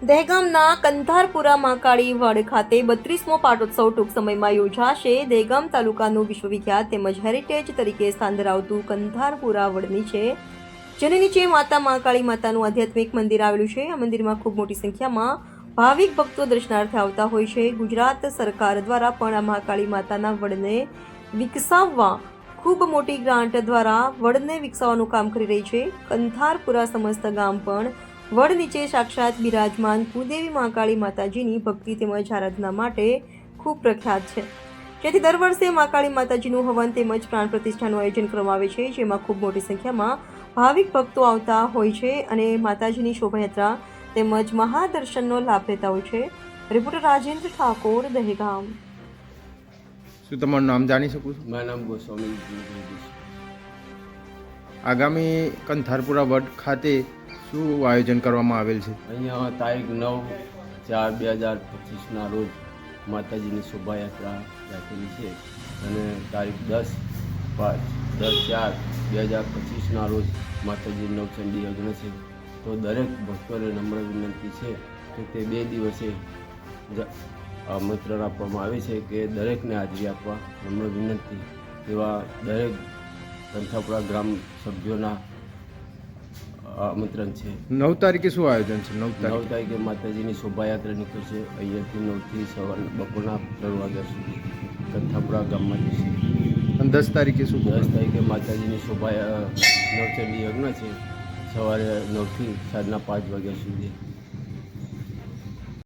દહેગામના કંધારપુરા મહાકાળી વડ ખાતે બત્રીસમો પાટોત્સવ ટૂંક સમયમાં યોજાશે. દહેગામ તાલુકાનું વિશ્વવિખ્યાત તેમજ હેરિટેજ તરીકે સ્થાન ધરાવતું કંધારપુરા વડ નીચે જેની નીચે માતા મહાકાળી માતાનું આધ્યાત્મિક મંદિર આવેલું છે. આ મંદિરમાં ખૂબ મોટી સંખ્યામાં ભાવિક ભક્તો દર્શનાર્થે આવતા હોય છે. ગુજરાત સરકાર દ્વારા પણ આ મહાકાળી માતાના વડને વિકસાવવા ખૂબ મોટી ગ્રાન્ટ દ્વારા વડને વિકસાવવાનું કામ કરી રહી છે. કંથારપુરા સમસ્ત ગામ પણ વડ નીચે સાક્ષાત બિરાજમાન કુદેવી મહાકાળી માતાજીની ભક્તિ તેમજ આરાધના માટે ખૂબ પ્રખ્યાત છે. જેથી દર વર્ષે મહાકાળી માતાજીનું હવન તેમજ પ્રાણ પ્રતિષ્ઠાનું આયોજન કરવામાં આવે છે જેમાં ખૂબ મોટી સંખ્યામાં ભાવિક ભક્તો આવતા હોય છે અને માતાજીની શોભાયાત્રા તેમજ મહાદર્શનનો લાભ લેતા હોય છે. રિપોર્ટર રાજેન્દ્ર ઠાકોર દહેગામ. શું તમારું નામ જાણી શકું છું? મારું નામ ગોસ્વામી આગામી કંથારપુરા વડ ખાતે શું આયોજન કરવામાં આવેલ છે? અહીંયા તારીખ નવ ચાર બે હજાર પચીસના રોજ માતાજીની શોભાયાત્રા રાખેલી છે અને તારીખ દસ પાંચ દસ ચાર બે હજાર પચીસના રોજ માતાજી નવચંડી યજ્ઞ છે. તો દરેક ભક્તોને નમ્ર વિનંતી છે કે તે બે દિવસે આમંત્રણ આપવામાં આવે છે કે દરેકને હાજરી આપવા નમ્ર વિનંતી. એવા દરેક કંથાપુરા ગ્રામ સભ્યોના આમંત્રણ છે. નવ તારીખે શું આયોજન છે? નવ નવ તારીખે. માતાજીની શોભાયાત્રા નીકળશે. અહીંયાથી નવથી સવાર બપોરના ત્રણ વાગ્યા સુધી કંથાપુરા ગામમાં છે અને દસ તારીખે શું દસ તારીખે માતાજીની શોભા નવચંડી યજ્ઞ છે. સવારે નવથી સાંજના પાંચ વાગ્યા સુધી.